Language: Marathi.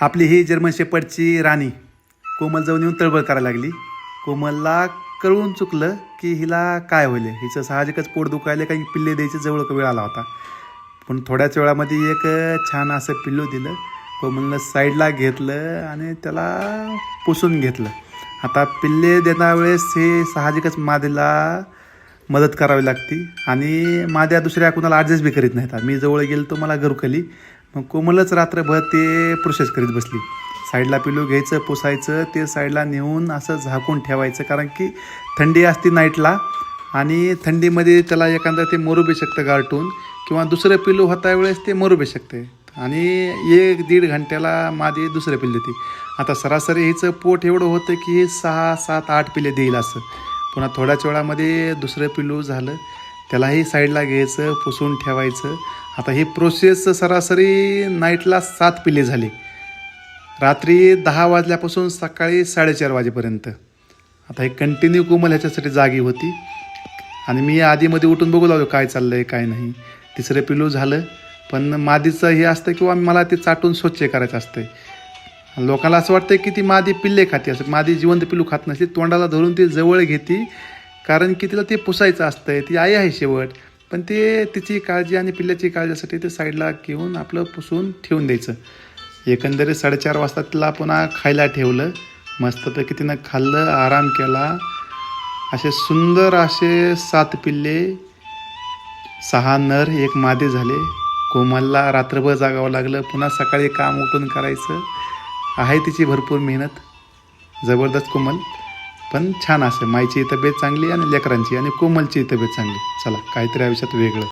आपली ही जर्मन शेपर्डची राणी कोमल जाऊन येऊन तळबळ करायला लागली. कोमलला कळून चुकलं की हिला काय होईल? हिचं साहजिकच पोट दुखायला काही पिल्ले द्यायची जवळ वेळ आला होता. पण थोड्याच वेळामध्ये एक छान असं पिल्लू दिलं. कोमलनं साईडला घेतलं आणि त्याला पुसून घेतलं. आता पिल्ले देण्या वेळेस हे साहजिकच मादीला मदत करावी लागती आणि माद्या दुसऱ्या कुणाला ॲडजस्ट बी करीत नाहीत. मी जवळ गेलो तो मला घरकली. मग कोमलच रात्रभर ते प्रोसेस करीत बसली. साईडला पिलू घ्यायचं पुसायचं ते साईडला नेऊन असं झाकून ठेवायचं. कारण की थंडी असते नाईटला आणि थंडीमध्ये त्याला एखादा ते मरू बी शकतं गारटून किंवा दुसरं पिल्लू होता वेळेस ते मरू बी शकते. आणि एक दीड घंट्याला मादी दुसरं पिल्ले देते आता सरासरी हिचं पोट एवढं होतं की सहा सात आठ पिल्ले देईल असं. पुन्हा थोड्याच वेळामध्ये दुसरं पिल्लू झालं. त्यालाही साईडला घ्यायचं पुसून ठेवायचं. आता ही प्रोसेस सरासरी नाईटला सात पिल्ले झाली. रात्री दहा वाजल्यापासून सकाळी साडेचार वाजेपर्यंत. आता हे कंटिन्यू कोमल ह्याच्यासाठी जागी होती. आणि मी आधीमध्ये उठून बघू लागलो काय चाललं आहे काय नाही. तिसरं पिलू झालं. पण मादीचं हे असतं किंवा मला ते चाटून स्वच्छ करायचं असतं. लोकांना असं वाटतं की ती मादी पिल्ले खाते. असं मादी जिवंत पिल्लू खात नसते तोंडाला धरून ती जवळ घेते. कारण की तिला ते पुसायचं असतं ती आई आहे शेवट. पण ते तिची काळजी आणि पिल्ल्याची काळजीसाठी ते साईडला घेऊन आपलं पुसून ठेवून द्यायचं. एकंदरीत साडेचार वाजता तिला पुन्हा खायला ठेवलं. मस्तपैकी तिनं खाल्लं आराम केला. असे सुंदर असे सात पिल्ले सहा नर एक मादे झाले. कोमलला रात्रभर जागावं लागलं. पुन्हा सकाळी काम उठून करायचं. आहे तिची भरपूर मेहनत. जबरदस्त कोमल. पण छान असं माईची तब्येत चांगली आणि लेकरांची आणि कोमलची तब्येत चांगली. चला काहीतरी आयुष्यात वेगळं.